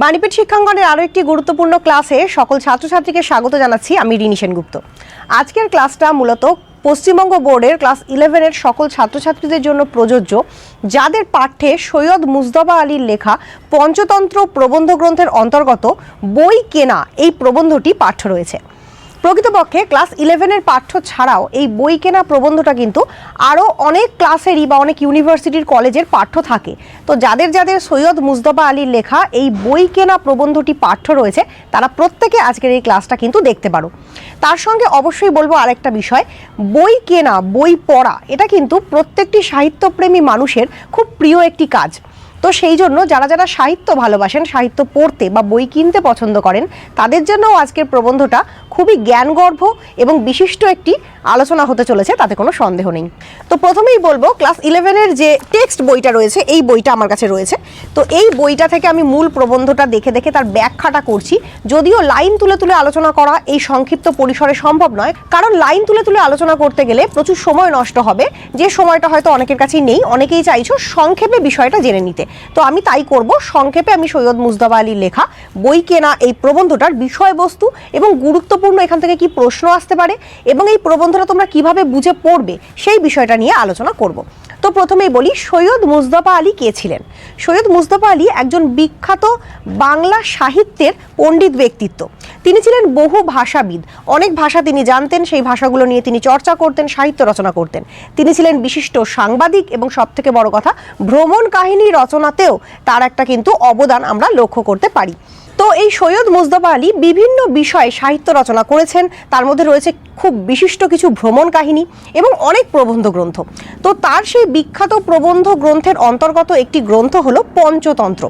বাণীপীঠ শিক্ষাঙ্গনের আরও একটি গুরুত্বপূর্ণ ক্লাসে সকল ছাত্রছাত্রীকে স্বাগত জানাচ্ছি আমি রিনি সেনগুপ্ত। আজকের ক্লাসটা মূলত পশ্চিমবঙ্গ বোর্ডের ক্লাস ইলেভেনের সকল ছাত্রছাত্রীদের জন্য প্রযোজ্য, যাদের পাঠ্যে সৈয়দ মুজদবা আলীর লেখা পঞ্চতন্ত্র প্রবন্ধ গ্রন্থের অন্তর্গত বই কেনা এই প্রবন্ধটি পাঠ্য রয়েছে। প্রকৃতপক্ষে ক্লাস ইলেভেনের পাঠ্য ছাড়াও এই বই কেনা প্রবন্ধটা কিন্তু আরও অনেক ক্লাসেরই বা অনেক ইউনিভার্সিটির কলেজের পাঠ্য থাকে। তো যাদের যাদের সৈয়দ মুজদবা আলীর লেখা এই বই কেনা প্রবন্ধটি পাঠ্য রয়েছে, তারা প্রত্যেকে আজকের এই ক্লাসটা কিন্তু দেখতে পারো। তার সঙ্গে অবশ্যই বলব আরেকটা বিষয়, বই কেনা, বই পড়া, এটা কিন্তু প্রত্যেকটি সাহিত্যপ্রেমী মানুষের খুব প্রিয় একটি কাজ। তো সেই জন্য যারা যারা সাহিত্য ভালোবাসেন, সাহিত্য পড়তে বা বই কিনতে পছন্দ করেন, তাদের জন্যও আজকের প্রবন্ধটা খুবই জ্ঞানগর্ভ এবং বিশিষ্ট একটি আলোচনা হতে চলেছে, তাতে কোনো সন্দেহ নেই। তো প্রথমেই বলব, ক্লাস ইলেভেনের যে টেক্সট বইটা রয়েছে, এই বইটা আমার কাছে রয়েছে। তো এই বইটা থেকে আমি মূল প্রবন্ধটা দেখে দেখে তার ব্যাখ্যাটা করছি। যদিও লাইন তুলে তুলে আলোচনা করা এই সংক্ষিপ্ত পরিসরে সম্ভব নয়, কারণ লাইন তুলে তুলে আলোচনা করতে গেলে প্রচুর সময় নষ্ট হবে। যে সময়টা হয়তো অনেকের কাছেই নেই, অনেকেই চাইছো সংক্ষেপে বিষয়টা জেনে নিতে। তো আমি তাই করব, সংক্ষেপে আমি সৈয়দ মুজদাবা আলীর লেখা, বই কেনা এই প্রবন্ধটার বিষয়বস্তু এবং গুরুত্বপূর্ণ এখান থেকে কি প্রশ্ন আসতে পারে এবং এই প্রবন্ধটা তোমরা কীভাবে বুঝে পড়বে সেই বিষয়টা নিয়ে আলোচনা করব। তো প্রথমেই বলি, সৈয়দ মুজদাফা আলী কে ছিলেন? সৈয়দ মুজদাফা আলী একজন বিখ্যাত বাংলা সাহিত্যের পণ্ডিত ব্যক্তিত্ব। তিনি ছিলেন বহু ভাষাবিদ। অনেক ভাষা তিনি জানতেন, সেই ভাষাগুলো নিয়ে তিনি চর্চা করতেন, সাহিত্য রচনা করতেন। তিনি ছিলেন বিশিষ্ট সাংবাদিক এবং সবথেকে বড় কথা, ভ্রমণ কাহিনী রচনাতেও তার একটা কিন্তু অবদান আমরা লক্ষ্য করতে পারি। তো এই সৈয়দ মুজদফা আলী বিভিন্ন বিষয়ে সাহিত্য রচনা করেছেন। তার মধ্যে রয়েছে খুব বিশিষ্ট কিছু ভ্রমণ কাহিনী এবং অনেক প্রবন্ধ গ্রন্থ। তো তার সেই বিখ্যাত প্রবন্ধ গ্রন্থের অন্তর্গত একটি গ্রন্থ হলো পঞ্চতন্ত্র।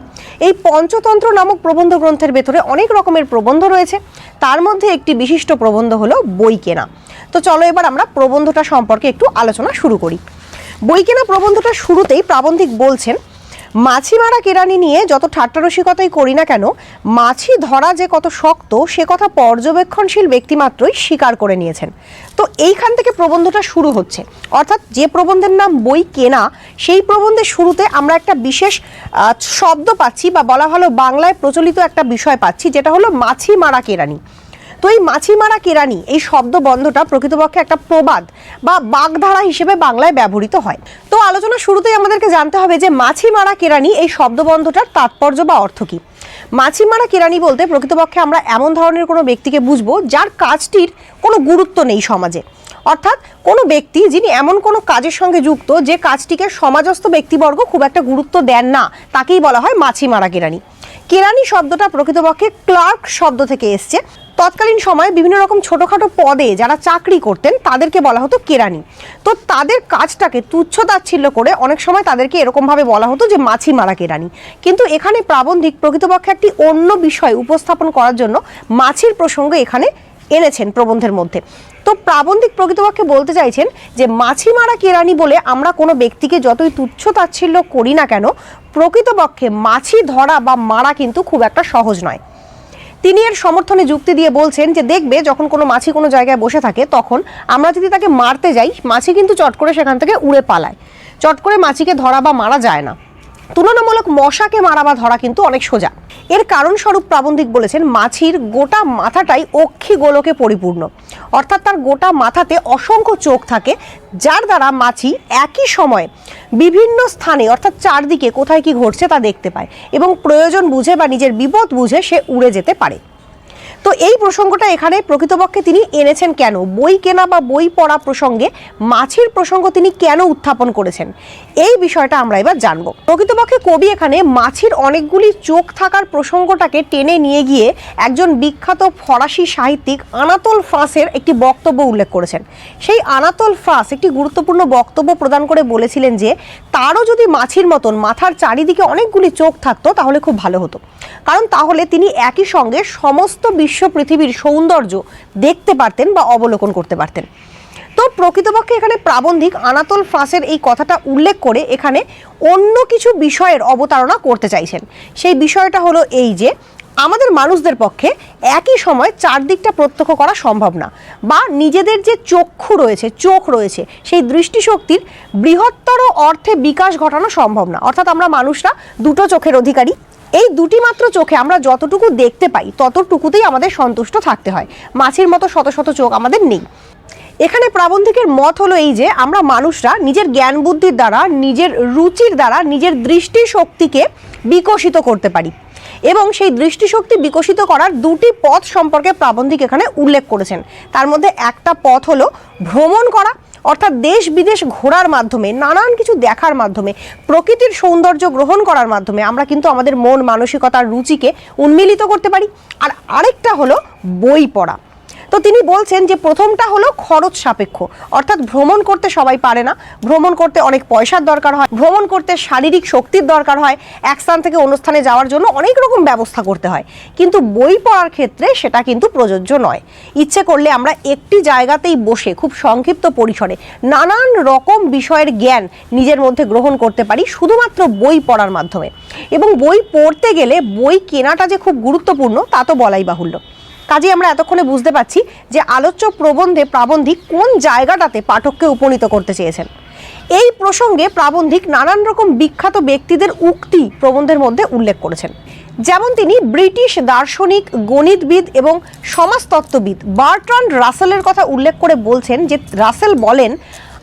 এই পঞ্চতন্ত্র নামক প্রবন্ধ গ্রন্থের ভেতরে অনেক রকমের প্রবন্ধ রয়েছে। তার মধ্যে একটি বিশিষ্ট প্রবন্ধ হলো বই কেনা। তো চলো এবার আমরা প্রবন্ধটা সম্পর্কে একটু আলোচনা শুরু করি। বই কেনা প্রবন্ধটা শুরুতেই প্রাবন্ধিক বলছেন মাছি মারা কেরানি নিয়ে যত ঠাট্টা রসিকতাই করি না কেন, মাছি ধরা যে কত শক্ত, সে কথা পর্যবেক্ষণশীল ব্যক্তিমাত্রই স্বীকার করে নিয়েছেন। তো এইখান থেকে প্রবন্ধটা শুরু হচ্ছে। অর্থাৎ যে প্রবন্ধের নাম বই কেনা, সেই প্রবন্ধের শুরুতে আমরা একটা বিশেষ শব্দ পাচ্ছি বা বলা ভালো বাংলায় প্রচলিত একটা বিষয় পাচ্ছি, যেটা হলো মাছি মারা কেরানি। তো এই মাছি মারা কেরানি। এই শব্দ বন্ধটা প্রকৃতপক্ষে একটা প্রবাদ বা বাগধারা হিসেবে বাংলায় ব্যবহৃত হয়। তো আলোচনা শুরুতেই আমাদেরকে জানতে হবে যে মাছি মারা কেরানি, এই শব্দবন্ধটার তাৎপর্য বা অর্থ কী? মাছি মারা কেরানি বলতে প্রকৃতপক্ষে আমরা এমন ধরনের কোনো ব্যক্তিকে বুঝব যার কাজটির কোনো গুরুত্ব নেই সমাজে। অর্থাৎ কোনো ব্যক্তি যিনি এমন কোনো কাজের সঙ্গে যুক্ত যে কাজটিকে সমাজস্থ ব্যক্তিবর্গ খুব একটা গুরুত্ব দেন না, তাকেই বলা হয় মাছি মারা কেরানি। কেরানি শব্দটা প্রকৃতপক্ষে ক্লার্ক শব্দ থেকে এসছে। তৎকালীন সময়ে বিভিন্ন রকম ছোটোখাটো পদে যারা চাকরি করতেন, তাদেরকে বলা হতো কেরানি। তো তাদের কাজটাকে তুচ্ছ তাচ্ছিল্য করে অনেক সময় তাদেরকে এরকমভাবে বলা হতো যে মাছি মারা কেরানি। কিন্তু এখানে প্রাবন্ধিক প্রকৃতপক্ষে একটি অন্য বিষয় উপস্থাপন করার জন্য মাছির প্রসঙ্গ এখানে এনেছেন প্রবন্ধের মধ্যে। তো প্রাবন্ধিক প্রকৃতপক্ষে বলতে চাইছেন যে মাছি মারা কেরানি বলে আমরা কোনো ব্যক্তিকে যতই তুচ্ছ তাচ্ছিল্য করি না কেন, প্রকৃতপক্ষে মাছি ধরা বা মারা কিন্তু খুব একটা সহজ নয়। তিনি এর সমর্থনে যুক্তি দিয়ে বলছেন যে দেখবে, যখন কোনো মাছি কোনো জায়গায় বসে থাকে, তখন আমরা যদি তাকে মারতে যাই, মাছি কিন্তু চট করে সেখান থেকে উড়ে পালায়। চট করে মাছিকে ধরা বা মারা যায় না। তুলনামূলক মশাকে মারা বা ধরা কিন্তু অনেক সোজা। এর কারণ স্বরূপ প্রাবন্ধিক বলেছেন, মাছির গোটা মাথাটাই অক্ষি গোলকে পরিপূর্ণ। অর্থাৎ তার গোটা মাথাতে অসংখ্য চোখ থাকে, যার দ্বারা মাছি একই সময় বিভিন্ন স্থানে, অর্থাৎ চারদিকে কোথায় কি ঘটছে তা দেখতে পায় এবং প্রয়োজন বুঝে বা নিজের বিপদ বুঝে সে উড়ে যেতে পারে। তো এই প্রসঙ্গটা এখানে প্রকৃতপক্ষে তিনি এনেছেন কেন? বই কেনা বা বই পড়া প্রসঙ্গে মাছির প্রসঙ্গ তিনি কেন উত্থাপন করেছেন? এই বিষয়টা আমরা এবার জানব। প্রকৃতপক্ষে কবি এখানে মাছির অনেকগুলি চোখ থাকার প্রসঙ্গটাকে টেনে নিয়ে গিয়ে একজন বিখ্যাত ফরাসি সাহিত্যিক আনাতোল ফ্রাঁসের একটি বক্তব্য উল্লেখ করেছেন। সেই আনাতোল ফ্রাঁস একটি গুরুত্বপূর্ণ বক্তব্য প্রদান করে বলেছিলেন যে, তারও যদি মাছির মতন মাথার চারিদিকে অনেকগুলি চোখ থাকতো, তাহলে খুব ভালো হতো। কারণ তাহলে তিনি একই সঙ্গে সমস্ত বিশ্ব পৃথিবীর সৌন্দর্য দেখতে পারতেন বা অবলোকন করতে পারতেন। তো প্রকৃতপক্ষে এখানে প্রাবন্ধিক আনাতোল ফ্রাঁসের এই কথাটা উল্লেখ করে এখানে অন্য কিছু বিষয়ের অবতারণা করতে চাইছেন। সেই বিষয়টা হলো এই যে, আমাদের মানুষদের পক্ষে একই সময় চারদিকটা প্রত্যক্ষ করা সম্ভব না বা নিজেদের যে চক্ষু রয়েছে, চোখ রয়েছে, সেই দৃষ্টিশক্তির বৃহত্তর অর্থে বিকাশ ঘটানো সম্ভব না। অর্থাৎ আমরা মানুষরা দুটো চোখের অধিকারী। এই দুটি মাত্র চোখে আমরা যতটুকু দেখতে পাই, ততটুকুতেই আমাদের সন্তুষ্ট থাকতে হয়। মাছের মতো শত শত চোখ আমাদের নেই। এখানে প্রাবন্ধিকের মত হলো এই যে, আমরা মানুষরা নিজের জ্ঞান বুদ্ধির দ্বারা, নিজের রুচির দ্বারা, নিজের দৃষ্টি শক্তিকে বিকশিত করতে পারি। এবং সেই দৃষ্টিশক্তি বিকশিত করার দুটি পথ সম্পর্কে প্রাবন্ধিক এখানে উল্লেখ করেছেন। তার মধ্যে একটা পথ হলো ভ্রমণ করা, অর্থাৎ দেশ বিদেশ ঘোরার মাধ্যমে, নানান কিছু দেখার মাধ্যমে, প্রকৃতির সৌন্দর্য গ্রহণ করার মাধ্যমে আমরা কিন্তু আমাদের মন, মানসিকতার রুচিকে উন্মিলিত করতে পারি। আর আরেকটা হলো বই পড়া। তো তিনি বলছেন যে প্রথমটা হলো খরচ সাপেক্ষ। অর্থাৎ ভ্রমণ করতে সবাই পারে না। ভ্রমণ করতে অনেক পয়সার দরকার হয়। ভ্রমণ করতে শারীরিক শক্তির দরকার হয়। এক স্থান থেকে অন্য স্থানে যাওয়ার জন্য অনেক রকম ব্যবস্থা করতে হয়। কিন্তু বই পড়ার ক্ষেত্রে সেটা কিন্তু প্রযোজ্য নয়। ইচ্ছে করলে আমরা একটি জায়গাতেই বসে খুব সংক্ষিপ্ত পরিসরে নানান রকম বিষয়ের জ্ঞান নিজের মধ্যে গ্রহণ করতে পারি শুধুমাত্র বই পড়ার মাধ্যমে। এবং বই পড়তে গেলে বই কেনাটা যে খুব গুরুত্বপূর্ণ, তা তো বলাই বাহুল্য। কাজে আমরা এতক্ষণে বুঝতে পারছি যে আলোচ্য প্রবন্ধে প্রাবন্ধিক কোন জায়গাটাতে পাঠককে উপনীত করতে চেয়েছেন। এই প্রসঙ্গে প্রাবন্ধিক নানান রকম বিখ্যাত ব্যক্তিদের উক্তি প্রবন্ধের মধ্যে উল্লেখ করেছেন। যেমন তিনি ব্রিটিশ দার্শনিক, গণিতবিদ এবং সমাজতত্ত্ববিদ বার্ট্রান্ড রাসেলের কথা উল্লেখ করে বলছেন যে রাসেল বলেন,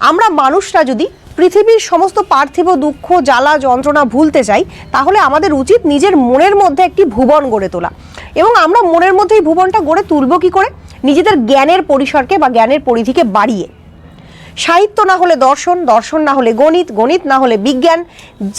আমরা মানুষরা যদি পৃথিবীর সমস্ত পার্থিব দুঃখ, জ্বালা, যন্ত্রণা ভুলতে চাই, তাহলে আমাদের উচিত নিজের মনের মধ্যে একটি ভুবন গড়ে তোলা। এবং আমরা মনের মধ্যে এই ভুবনটা গড়ে তুলব কি করে? নিজেদের জ্ঞানের পরিসরকে বা জ্ঞানের পরিধিকে বাড়িয়ে। সাহিত্য না হলে দর্শন দর্শন না হলে গণিত গণিত না হলে বিজ্ঞান,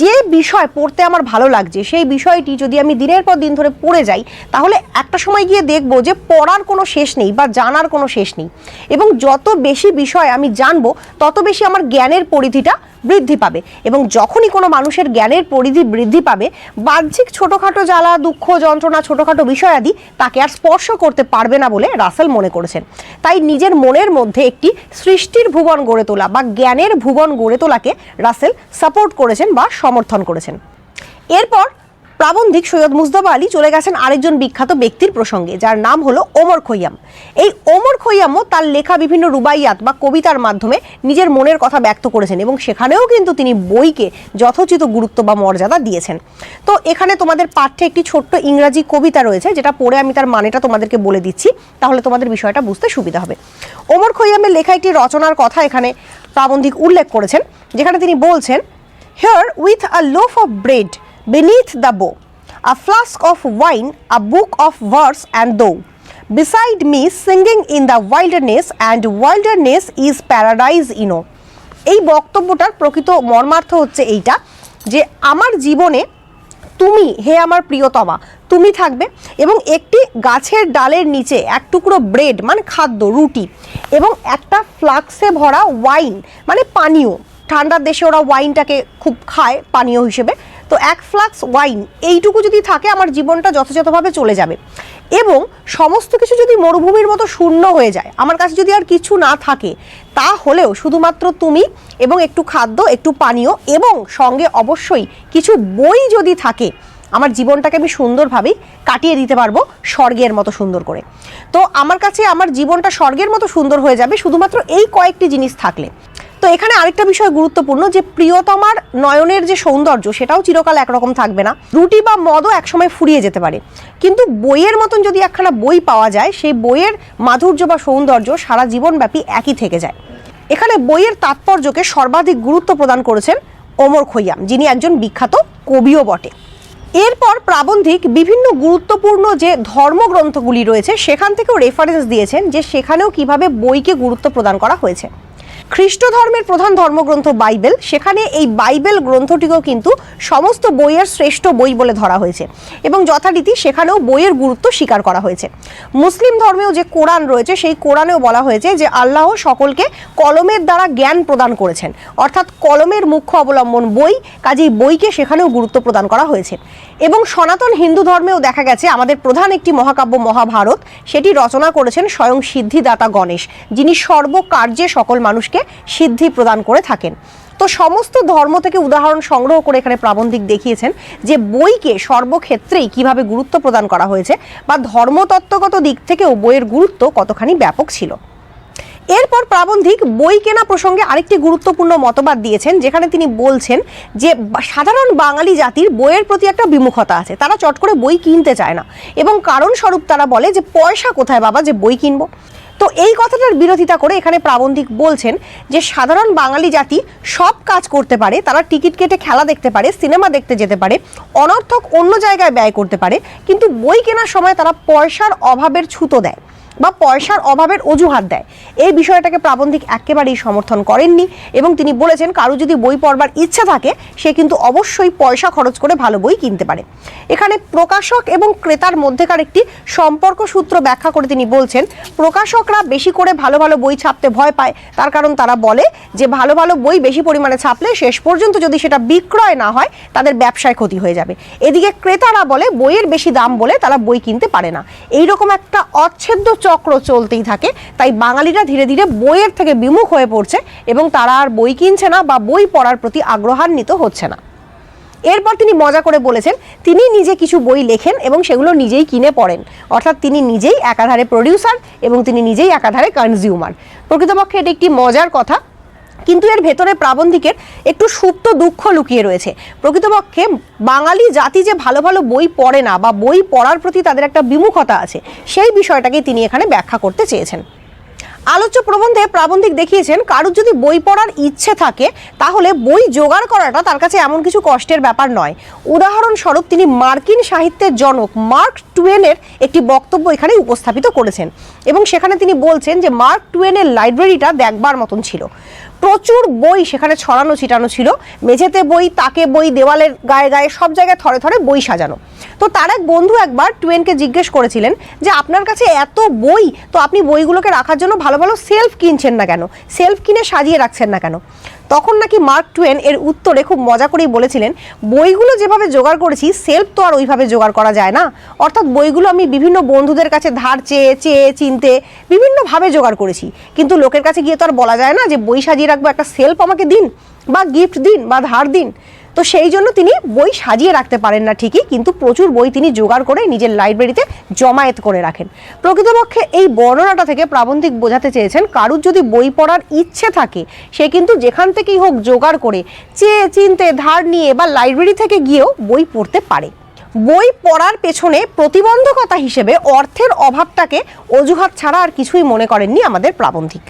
যে বিষয় পড়তে আমার ভালো লাগছে, সেই বিষয়টি যদি আমি দিনের পর দিন ধরে পড়ে যাই, তাহলে একটা সময় গিয়ে দেখব যে পড়ার কোনো শেষ নেই বা জানার কোনো শেষ নেই। এবং যত বেশি বিষয় আমি জানব, তত বেশি আমার জ্ঞানের পরিধিটা বৃদ্ধি পাবে এবং যখনই কোনো মানুষের জ্ঞানের পরিধি বৃদ্ধি পাবে, বাহ্যিক ছোটোখাটো জ্বালা, দুঃখ, যন্ত্রণা, ছোটোখাটো বিষয় আদি তাকে আর স্পর্শ করতে পারবে না বলে রাসেল মনে করেছেন। তাই নিজের মনের মধ্যে একটি সৃষ্টির ভুবন গড়ে তোলা বা জ্ঞানের ভুবন গড়ে তোলাকে রাসেল সাপোর্ট করেছেন বা সমর্থন করেছেন। এরপর প্রাবন্ধিক সৈয়দ মুজদবা আলী চলে গেছেন আরেকজন বিখ্যাত ব্যক্তির প্রসঙ্গে, যার নাম হলো ওমর খৈয়াম। এই ওমর খৈয়ামও তার লেখা বিভিন্ন রুবাইয়াত বা কবিতার মাধ্যমে নিজের মনের কথা ব্যক্ত করেছেন এবং সেখানেও কিন্তু তিনি বইকে যথোচিত গুরুত্ব বা মর্যাদা দিয়েছেন। তো এখানে তোমাদের পাঠ্যে একটি ছোট্ট ইংরাজি কবিতা রয়েছে, যেটা পড়ে আমি তার মানেটা তোমাদেরকে বলে দিচ্ছি, তাহলে তোমাদের বিষয়টা বুঝতে সুবিধা হবে। ওমর খৈয়ামের লেখা একটি রচনার কথা এখানে প্রাবন্ধিক উল্লেখ করেছেন, যেখানে তিনি বলছেন here with a loaf of bread beneath the bow, a flask of wine, a book of verse and though. Beside me singing in the wilderness and wilderness is paradise you know. এই বক্তব্যটার প্রকৃত মর্মার্থ হচ্ছে এইটা যে আমার জীবনে তুমি হে আমার প্রিয়তমা তুমি থাকবে এবং একটি গাছের ডালের নিচে এক টুকরো ব্রেড মানে খাদ্য রুটি এবং একটা ফ্লাক্সে ভরা ওয়াইন মানে পানীয় ঠান্ডার দেশে ওরা ওয়াইনটাকে খুব খায় পানীয় হিসেবে তো এক ফ্লাক্স ওয়াইন এইটুকু যদি থাকে, আমার জীবনটা যথাযথভাবে চলে যাবে। এবং সমস্ত কিছু যদি মরুভূমির মতো শূন্য হয়ে যায়, আমার কাছে যদি আর কিছু না থাকে, তাহলেও শুধুমাত্র তুমি এবং একটু খাদ্য, একটু পানীয় এবং সঙ্গে অবশ্যই কিছু বই যদি থাকে, আমার জীবনটাকে আমি সুন্দরভাবেই কাটিয়ে দিতে পারব স্বর্গের মতো সুন্দর করে। তো আমার কাছে আমার জীবনটা স্বর্গের মতো সুন্দর হয়ে যাবে, শুধুমাত্র এই কয়েকটি জিনিস থাকলে। তো এখানে আরেকটা বিষয় গুরুত্বপূর্ণ যে প্রিয়তমার নয়নের যে সৌন্দর্য, সেটাও চিরকাল একরকম থাকবে না। রুটি বা মদও একসময় ফুরিয়ে যেতে পারে। কিন্তু বইয়ের মতন যদি একখানা বই পাওয়া যায়, সেই বইয়ের মাধুর্য বা সৌন্দর্য সারা জীবনব্যাপী একই থেকে যায়। এখানে বইয়ের তাৎপর্যকে সর্বাধিক গুরুত্ব প্রদান করেছেন ওমর খৈয়াম, যিনি একজন বিখ্যাত কবিও বটে। এরপর প্রাবন্ধিক বিভিন্ন গুরুত্বপূর্ণ যে ধর্মগ্রন্থগুলি রয়েছে, সেখান থেকেও রেফারেন্স দিয়েছেন যে সেখানেও কীভাবে বইকে গুরুত্ব প্রদান করা হয়েছে। খ্রিস্ট ধর্মের প্রধান ধর্মগ্রন্থ বাইবেল, সেখানে এই বাইবেল গ্রন্থটিকেও কিন্তু সমস্ত বইয়ের শ্রেষ্ঠ বই বলে ধরা হয়েছে এবং যথারীতি সেখানেও বইয়ের গুরুত্ব স্বীকার করা হয়েছে। মুসলিম ধর্মেও যে কোরআন রয়েছে, সেই কোরআনেও বলা হয়েছে যে আল্লাহ সকলকে কলমের দ্বারা জ্ঞান প্রদান করেছেন। অর্থাৎ কলমের মুখ্য অবলম্বন বই, কাজেই বইকে সেখানেও গুরুত্ব প্রদান করা হয়েছে। এবং সনাতন হিন্দু ধর্মেও দেখা গেছে, আমাদের প্রধান একটি মহাকাব্য মহাভারত, সেটি রচনা করেছেন স্বয়ং সিদ্ধিদাতা গণেশ, যিনি সর্বকার্যে সকল মানুষকে সিদ্ধি প্রদান করে থাকেন। তো সমস্ত ধর্ম থেকে উদাহরণ সংগ্রহ করে এখানে প্রাবন্ধিক দেখিয়েছেন যে বইকে সর্বক্ষেত্রেই কীভাবে গুরুত্ব প্রদান করা হয়েছে বা ধর্মতত্ত্বগত দিক থেকেও বইয়ের গুরুত্ব কতখানি ব্যাপক ছিল। এরপর প্রাবন্ধিক বই কেনা প্রসঙ্গে আরেকটি গুরুত্বপূর্ণ মতবাদ দিয়েছেন, যেখানে তিনি বলছেন যে সাধারণ বাঙালি জাতির বইয়ের প্রতি একটা বিমুখতা আছে। তারা চট করে বই কিনতে চায় না। এবং কারণস্বরূপ তারা বলে যে, পয়সা কোথায় বাবা যে বই কিনবো? তো এই কথাটার বিরোধিতা করে এখানে প্রাবন্ধিক বলছেন যে সাধারণ বাঙালি জাতি সব কাজ করতে পারে, তারা টিকিট কেটে খেলা দেখতে পারে, সিনেমা দেখতে যেতে পারে, অনর্থক অন্য জায়গায় ব্যয় করতে পারে, কিন্তু বই কেনার সময় তারা পয়সার অভাবের ছুতো দেয়। বা পয়সার অভাবের অজুহাত দেয়। এই বিষয়টাকে প্রাবন্ধিক একেবারেই সমর্থন করেননি এবং তিনি বলেছেন, কারও যদি বই পড়বার ইচ্ছা থাকে, সে কিন্তু অবশ্যই পয়সা খরচ করে ভালো বই কিনতে পারে। এখানে প্রকাশক এবং ক্রেতার মধ্যেকার একটি সম্পর্ক সূত্র ব্যাখ্যা করে তিনি বলছেন, প্রকাশকরা বেশি করে ভালো ভালো বই ছাপতে ভয় পায়। তার কারণ তারা বলে যে, ভালো ভালো বই বেশি পরিমাণে ছাপলে শেষ পর্যন্ত যদি সেটা বিক্রয় না হয়, তাদের ব্যবসায় ক্ষতি হয়ে যাবে। এদিকে ক্রেতারা বলে, বইয়ের বেশি দাম বলে তারা বই কিনতে পারে না। এইরকম একটা অচ্ছেদ্য চক্র চলতেই থাকে। তাই বাঙালিরা ধীরে ধীরে বইয়ের থেকে বিমুখ হয়ে পড়ছে এবং তারা আর বই কিনছে না বা বই পড়ার প্রতি আগ্রহান্বিত হচ্ছে না। এরপর তিনি মজা করে বলেছেন, তিনি নিজে কিছু বই লেখেন এবং সেগুলো নিজেই কিনে পড়েন। অর্থাৎ তিনি নিজেই একাধারে প্রডিউসার এবং তিনি নিজেই একাধারে কনজিউমার প্রকৃতপক্ষে এটি একটি মজার কথা। কিন্তু এর ভেতরে প্রাবন্ধিকের একটু সুপ্ত দুঃখ লুকিয়ে রয়েছে। প্রকৃতপক্ষে বাঙালি জাতি যে ভালো ভালো বই পড়ে না বা বই পড়ার প্রতি তাদের একটা বিমুখতা আছে, সেই বিষয়টাকে তিনি এখানে ব্যাখ্যা করতে চেয়েছেন। আলোচ্য প্রবন্ধে প্রাবন্ধিক দেখিয়েছেন, কারুর যদি বই পড়ার ইচ্ছে থাকে, তাহলে বই জোগাড় করাটা তার কাছে এমন কিছু কষ্টের ব্যাপার নয়। উদাহরণস্বরূপ তিনি মার্কিন সাহিত্যের জনক মার্ক টুয়েনের একটি বক্তব্য এখানে উপস্থাপিত করেছেন এবং সেখানে তিনি বলছেন যে মার্ক টুয়েনের লাইব্রেরিটা দেখবার মতন ছিল। প্রচুর বই সেখানে ছড়ানো ছিটানো ছিল। মেঝেতে বই, তাকে বই, দেওয়ালের গায়ে গায়ে সব জায়গায় থরে থরে বই সাজানো। তো তার এক বন্ধু একবার টুয়েনকে জিজ্ঞেস করেছিলেন যে, আপনার কাছে এত বই? তো আপনি বইগুলোকে রাখার জন্য ভালো ভালো সেলফ কিনছেন না কেন? সেলফ কিনে সাজিয়ে রাখছেন না কেন? তখন নাকি মার্ক টুয়েন এর উত্তরে খুব মজা করেই বলেছিলেন, বইগুলো যেভাবে জোগাড় করেছি, সেলফ তো আর ওইভাবে জোগাড় করা যায় না। অর্থাৎ বইগুলো আমি বিভিন্ন বন্ধুদের কাছে ধার চেয়ে চেয়ে, চিনতে বিভিন্নভাবে জোগাড় করেছি। কিন্তু লোকের কাছে গিয়ে তো আর বলা যায় না যে বই সাজিয়ে রাখব, একটা সেলফ আমাকে দিন, বা গিফট দিন, বা ধার দিন। তো সেই জন্য তিনি বই সাজিয়ে রাখতে পারেন না ঠিকই, কিন্তু প্রচুর বই তিনি জোগাড় করে নিজের লাইব্রেরিতে জমায়েত করে রাখেন। প্রকৃতপক্ষে এই বর্ণনাটা থেকে প্রাবন্ধিক বোঝাতে চেয়েছেন, কারুর যদি বই পড়ার ইচ্ছে থাকে, সে কিন্তু যেখান থেকেই হোক জোগাড় করে চেয়ে চিনতে, ধার নিয়ে বা লাইব্রেরি থেকে গিয়েও বই পড়তে পারে। বই পড়ার পেছনে প্রতিবন্ধকতা হিসেবে অর্থের অভাবটাকে অজুহাত ছাড়া আর কিছুই মনে করেননি আমাদের প্রাবন্ধিক।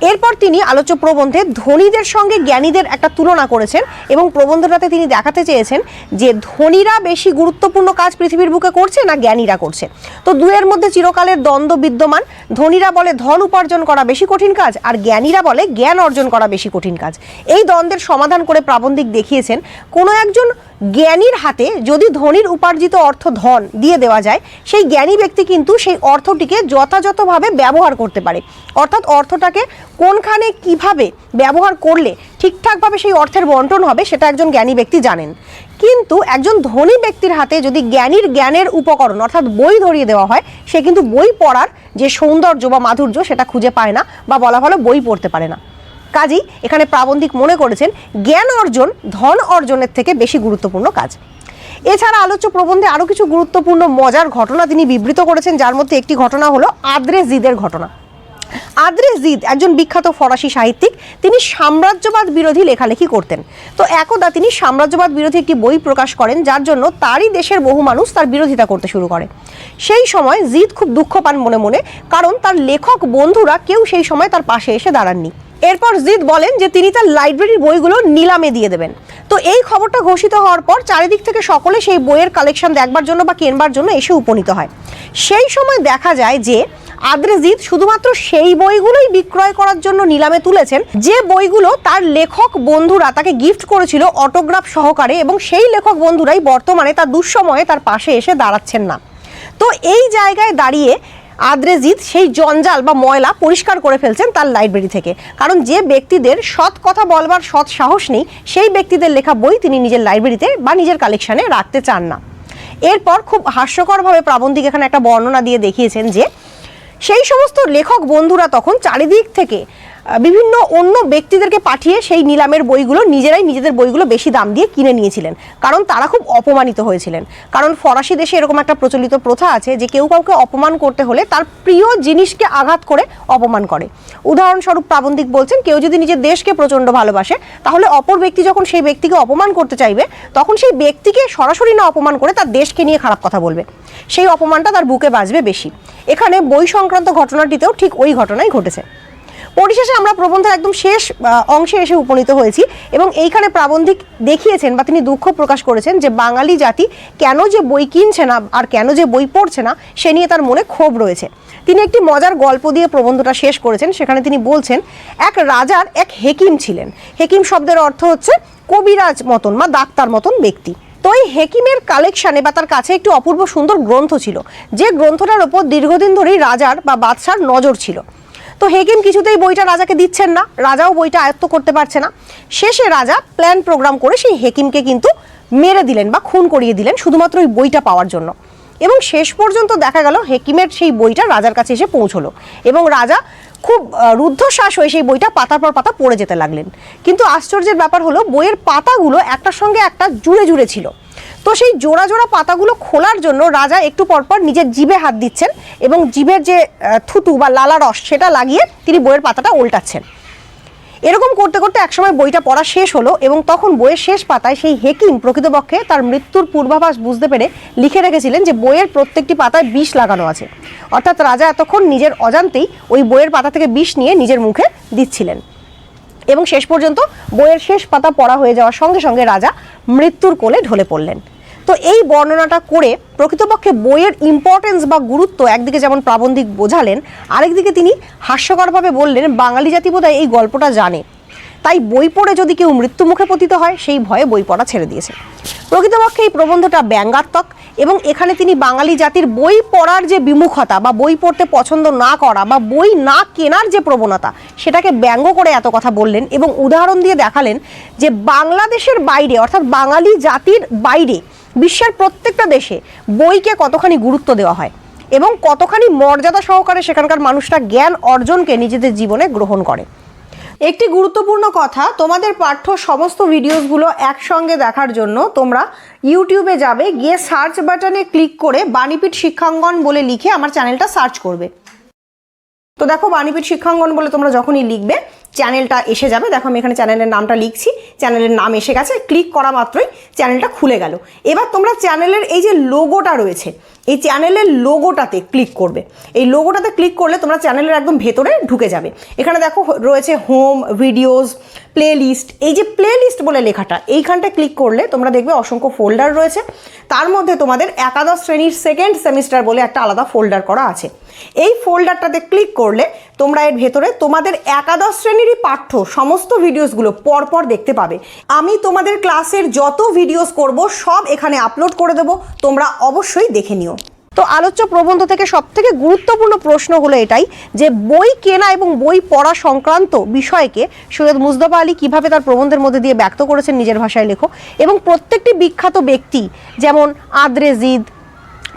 এরপর তিনি আলোচ্য প্রবন্ধে ধনীদের সঙ্গে জ্ঞানীদের একটা তুলনা করেছেন এবং প্রবন্ধটাতে তিনি দেখাতে চেয়েছেন যে ধনীরা বেশি গুরুত্বপূর্ণ কাজ পৃথিবীর বুকে করছে না জ্ঞানীরা করছে। তো দুয়ের মধ্যে চিরকালের দ্বন্দ্ব বিদ্যমান। ধনীরা বলে ধন উপার্জন করা বেশি কঠিন কাজ আর জ্ঞানীরা বলে জ্ঞান অর্জন করা বেশি কঠিন কাজ। এই দ্বন্দ্বের সমাধান করে প্রাবন্ধিক দেখিয়েছেন, কোনো একজন জ্ঞানীর হাতে যদি ধনীর উপার্জিত অর্থ ধন দিয়ে দেওয়া যায়, সেই জ্ঞানী ব্যক্তি কিন্তু সেই অর্থটিকে যথাযথভাবে ব্যবহার করতে পারে। অর্থাৎ অর্থটাকে কোনখানে কীভাবে ব্যবহার করলে ঠিকঠাকভাবে সেই অর্থের বন্টন হবে সেটা একজন জ্ঞানী ব্যক্তি জানেন। কিন্তু একজন ধনী ব্যক্তির হাতে যদি জ্ঞানীর জ্ঞানের উপকরণ অর্থাৎ বই ধরিয়ে দেওয়া হয়, সে কিন্তু বই পড়ার যে সৌন্দর্য বা মাধুর্য সেটা খুঁজে পায় না বা বলা ভালো বই পড়তে পারে না। কাজেই এখানে প্রাবন্ধিক মনে করেছেন, জ্ঞান অর্জন, ধন অর্জনের থেকে বেশি গুরুত্বপূর্ণ কাজ। এছাড়া আলোচ্য প্রবন্ধে আরও কিছু গুরুত্বপূর্ণ মজার ঘটনা তিনি বিবৃত করেছেন, যার মধ্যে একটি ঘটনা হলো আদ্রে জিদের ঘটনা। আদ্রে জিদ, একজন বিখ্যাত ফরাসি সাহিত্যিক, তিনি সাম্রাজ্যবাদ বিরোধী লেখালেখি করতেন। তো একদা তিনি সাম্রাজ্যবাদ বিরোধী একটি বই প্রকাশ করেন, যার জন্য তারই দেশের বহু মানুষ তার বিরোধিতা করতে শুরু করে। সেই সময় জিদ খুব দুঃখ পান মনে মনে, কারণ তার লেখক বন্ধুরা কেউ সেই সময় তার পাশে এসে দাঁড়াননি। এরপর জিদ বলেন যে, তিনি তার লাইব্রেরির বইগুলো নিলামে দিয়ে দেবেন। তো এই খবরটা ঘোষিত হওয়ার পর চারিদিক থেকে সকলে সেই বইয়ের কালেকশন দেখবার জন্য বা কেনবার জন্য এসে উপনীত হয়। সেই সময় দেখা যায় যে আদ্রেজিৎ শুধুমাত্র সেই বইগুলোই বিক্রয় করার জন্য নিলামে তুলেছেন, যে বইগুলো তার লেখক বন্ধুরা তাকে গিফট করেছিল অটোগ্রাফ সহকারে এবং সেই লেখক বন্ধুরাই বর্তমানে তার দুঃসময়ে তার পাশে এসে দাঁড়াচ্ছেন না। তো এই জায়গায় দাঁড়িয়ে আদ্রেজিৎ সেই জঞ্জাল বা ময়লা পরিষ্কার করে ফেলছেন তার লাইব্রেরি থেকে। কারণ যে ব্যক্তিদের সৎ কথা বলবার সৎ সাহস নেই, সেই ব্যক্তিদের লেখা বই তিনি নিজের লাইব্রেরিতে বা নিজের কালেকশানে রাখতে চান না। এরপর খুব হাস্যকরভাবে প্রাবন্ধিক এখানে একটা বর্ণনা দিয়ে দেখিয়েছেন যে সেই সমস্ত লেখক বন্ধুরা তখন চারিদিক থেকে বিভিন্ন অন্য ব্যক্তিদেরকে পাঠিয়ে সেই নিলামের বইগুলো নিজেরাই নিজেদের বইগুলো বেশি দাম দিয়ে কিনে নিয়েছিলেন। কারণ তারা খুব অপমানিত হয়েছিলেন। কারণ ফরাসি দেশে এরকম একটা প্রচলিত প্রথা আছে যে কেউ কাউকে অপমান করতে হলে তার প্রিয় জিনিসকে আঘাত করে অপমান করে। উদাহরণস্বরূপ প্রাবন্ধিক বলছেন, কেউ যদি নিজের দেশকে প্রচণ্ড ভালোবাসে, তাহলে অপর ব্যক্তি যখন সেই ব্যক্তিকে অপমান করতে চাইবে, তখন সেই ব্যক্তিকে সরাসরি না অপমান করে তার দেশকে নিয়ে খারাপ কথা বলবে। সেই অপমানটা তার বুকে বাজবে বেশি। এখানে বই সংক্রান্ত ঘটনাটিতেও ঠিক ওই ঘটনাই ঘটেছে। পরিশেষে আমরা প্রবন্ধের একদম শেষ অংশে এসে উপনীত হয়েছি এবং এইখানে প্রাবন্ধিক দেখিয়েছেন বা তিনি দুঃখ প্রকাশ করেছেন যে বাঙালি জাতি কেন যে বই কিনছে না আর কেন যে বই পড়ছে না, সে নিয়ে তার মনে ক্ষোভ রয়েছে। তিনি একটি মজার গল্প দিয়ে প্রবন্ধটা শেষ করেছেন, সেখানে তিনি বলছেন, এক রাজার এক হেকিম ছিলেন। হেকিম শব্দের অর্থ হচ্ছে কবিরাজ মতন বা ডাক্তার মতন ব্যক্তি। তো এই হেকিমের কালেকশানে বা তার কাছে একটি অপূর্ব সুন্দর গ্রন্থ ছিল। যে গ্রন্থটার ওপর দীর্ঘদিন ধরেই রাজার বা বাদশার নজর ছিল। তো হেকিম কিছুতেই বইটা রাজাকে দিচ্ছেন না। রাজাও বইটা আয়ত্ত করতে পারছে না। শেষে রাজা প্ল্যান প্রোগ্রাম করে সেই হেকিমকে কিন্তু মেরে দিলেন বা খুন করিয়ে দিলেন শুধুমাত্র ওই বইটা পাওয়ার জন্য। এবং শেষ পর্যন্ত দেখা গেল হেকিমের সেই বইটা রাজার কাছে এসে পৌঁছলো। এবং রাজা খুব রুদ্ধশ্বাস হয়ে সেই বইটা পাতার পর পাতা পড়ে যেতে লাগলেন। কিন্তু আশ্চর্যের ব্যাপার হলো, বইয়ের পাতাগুলো একটার সঙ্গে একটা জুড়ে জুড়ে ছিল। তো সেই জোড়া জোড়া পাতাগুলো খোলার জন্য রাজা একটু পরপর নিজের জিভে হাত দিচ্ছেন এবং জিভের যে থুতু বা লালা রস সেটা লাগিয়ে তিনি বইয়ের পাতাটা উল্টাচ্ছেন। এরকম করতে করতে একসময় বইটা পড়া শেষ হলো এবং তখন বইয়ের শেষ পাতায় সেই হেকিম প্রকৃতপক্ষে তার মৃত্যুর পূর্বাভাস বুঝতে পেরে লিখে রেখেছিলেন যে বইয়ের প্রত্যেকটি পাতায় বিষ লাগানো আছে। অর্থাৎ রাজা এতক্ষণ নিজের অজান্তেই ওই বইয়ের পাতা থেকে বিষ নিয়ে নিজের মুখে দিচ্ছিলেন। এবং শেষ পর্যন্ত বইয়ের শেষ পাতা পড়া হয়ে যাওয়ার সঙ্গে সঙ্গে রাজা মৃত্যুর কোলে ঢলে পড়লেন। তো এই বর্ণনাটা করে প্রকৃতপক্ষে বইয়ের ইম্পর্টেন্স বা গুরুত্ব একদিকে যেমন প্রাবন্ধিক বোঝালেন, আরেকদিকে তিনি হাস্যকরভাবে বললেন, বাঙালি জাতি বোধহয় এই গল্পটা জানে। তাই বই পড়ে যদি কেউ মৃত্যু মুখে পতিত হয়, সেই ভয়ে বই পড়া ছেড়ে দিয়েছে। প্রকৃতপক্ষে এই প্রবন্ধটা ব্যঙ্গাত্মক এবং এখানে তিনি বাঙালি জাতির বই পড়ার যে বিমুখতা বা বই পড়তে পছন্দ না করা বা বই না কেনার যে প্রবণতা, সেটাকে ব্যঙ্গ করে এত কথা বললেন এবং উদাহরণ দিয়ে দেখালেন যে বাংলাদেশের বাইরে, অর্থাৎ বাঙালি জাতির বাইরে বিশ্বের প্রত্যেকটা দেশে বইকে কতখানি গুরুত্ব দেওয়া হয় এবং কতখানি মর্যাদা সহকারে সেখানকার মানুষরা জ্ঞান অর্জনকে নিজেদের জীবনে গ্রহণ করে। একটি গুরুত্বপূর্ণ কথা, তোমাদের পাঠ্য সমস্ত ভিডিওসগুলো একসঙ্গে দেখার জন্য তোমরা ইউটিউবে যাবে, গিয়ে সার্চ বাটনে ক্লিক করে বাণীপীঠ শিক্ষাঙ্গন বলে লিখে আমার চ্যানেলটা সার্চ করবে। তো দেখো, বাণীপীঠ শিক্ষাঙ্গন বলে তোমরা যখনই লিখবে চ্যানেলটা এসে যাবে। দেখো আমি এখানে চ্যানেলের নামটা লিখছি। চ্যানেলের নাম এসে গেছে। ক্লিক করা মাত্রই চ্যানেলটা খুলে গেল। এবার তোমরা চ্যানেলের এই যে লোগোটা রয়েছে, এই চ্যানেলের লোগোটাতে ক্লিক করবে। এই লোগোটাতে ক্লিক করলে তোমরা চ্যানেলের একদম ভেতরে ঢুকে যাবে। এখানে দেখো রয়েছে হোম, ভিডিওস প্লে লিস্ট এই যে প্লে লিস্ট বলে লেখাটা এইখানটা ক্লিক করলে তোমরা দেখবে অসংখ্য ফোল্ডার রয়েছে। তার মধ্যে তোমাদের একাদশ শ্রেণির সেকেন্ড সেমিস্টার বলে একটা আলাদা ফোল্ডার করা আছে। এই ফোল্ডারটাতে ক্লিক করলে তোমরা এর ভেতরে তোমাদের একাদশ শ্রেণীরই পাঠ্য সমস্ত ভিডিওসগুলো পরপর দেখতে পাবে। আমি তোমাদের ক্লাসের যত ভিডিওস করব, সব এখানে আপলোড করে দেবো। তোমরা অবশ্যই দেখে নিও। তো আলোচ্য প্রবন্ধ থেকে সব থেকে গুরুত্বপূর্ণ প্রশ্ন হলো এটাই যে, বই কেনা এবং বই পড়া সংক্রান্ত বিষয়কে সৈয়দ মুজদফা আলী কীভাবে তার প্রবন্ধের মধ্যে দিয়ে ব্যক্ত করেছেন নিজের ভাষায় লেখো। এবং প্রত্যেকটি বিখ্যাত ব্যক্তি, যেমন আদ্রেজিদ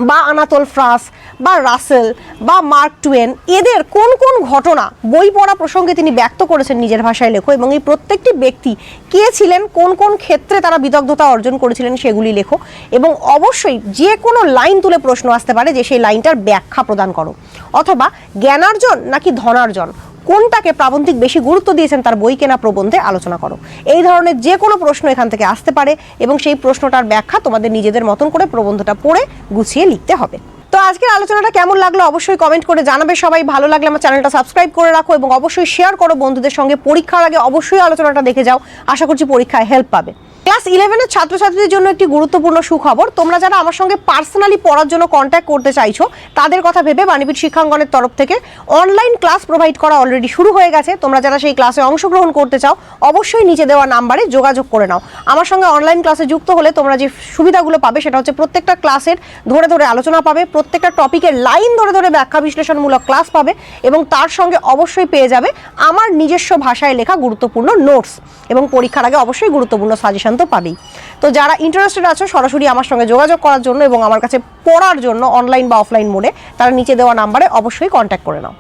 বা আনাতোল ফ্রাস বা রাসেল বা মার্ক টুয়েন, এদের কোন কোন ঘটনা বই পড়া প্রসঙ্গে তিনি ব্যক্ত করেছেন নিজের ভাষায় লেখো এবং এই প্রত্যেকটি ব্যক্তি কে ছিলেন, কোন কোন ক্ষেত্রে তারা বিদগ্ধতা অর্জন করেছিলেন সেগুলি লেখো এবং অবশ্যই যে কোনো লাইন তুলে প্রশ্ন আসতে পারে যে সেই লাইনটার ব্যাখ্যা প্রদান করো। অথবা জ্ঞানার্জন নাকি ধনার্জন, কোনটাকে প্রাবন্ধিক বেশি গুরুত্ব দিয়েছেন তার বই কেনা প্রবন্ধে আলোচনা করো। এই ধরনের যে কোনো প্রশ্ন এখান থেকে আসতে পারে এবং সেই প্রশ্নটার ব্যাখ্যা তোমাদের নিজেদের মতন করে প্রবন্ধটা পড়ে গুছিয়ে লিখতে হবে। আজকের আলোচনাটা কেমন লাগল অবশ্যই কমেন্ট করে জানাবে সবাই। ভালো লাগলে আমার চ্যানেলটা সাবস্ক্রাইব করে রাখো এবং অবশ্যই শেয়ার করো বন্ধুদের সঙ্গে। পরীক্ষার আগে অবশ্যই আলোচনাটা দেখে যাও। আশা করছি পরীক্ষায় হেল্প পাবে। ক্লাস ইলেভেনের ছাত্রছাত্রীদের জন্য একটি গুরুত্বপূর্ণ সুখবর। তোমরা যারা আমার সঙ্গে পার্সোনালি পড়ার জন্য কন্ট্যাক্ট করতে চাইছো, তাদের কথা ভেবে বাণীপীঠ শিক্ষাঙ্গনের তরফ থেকে অনলাইন ক্লাস প্রোভাইড করা অলরেডি শুরু হয়ে গেছে। তোমরা যারা সেই ক্লাসে অংশগ্রহণ করতে চাও, অবশ্যই নিচে দেওয়া নাম্বারে যোগাযোগ করে নাও। আমার সঙ্গে অনলাইন ক্লাসে যুক্ত হলে তোমরা যে সুবিধাগুলো পাবে, সেটা হচ্ছে প্রত্যেকটা ক্লাসের ধরে ধরে আলোচনা পাবে, প্রত্যেকটা টপিকের লাইন ধরে ধরে ব্যাখ্যা বিশ্লেষণমূলক ক্লাস পাবে এবং তার সঙ্গে অবশ্যই পেয়ে যাবে আমার নিজস্ব ভাষায় লেখা গুরুত্বপূর্ণ নোটস এবং পরীক্ষার আগে অবশ্যই গুরুত্বপূর্ণ সাজেশন তো পাবেই। তো যারা ইন্টারেস্টেড আছো, সরাসরি আমার সঙ্গে যোগাযোগ করার জন্য এবং আমার কাছে পড়ার জন্য অনলাইন বা অফলাইন মোডে তারা নিচে দেওয়া নাম্বারে অবশ্যই কন্ট্যাক্ট করে নাও।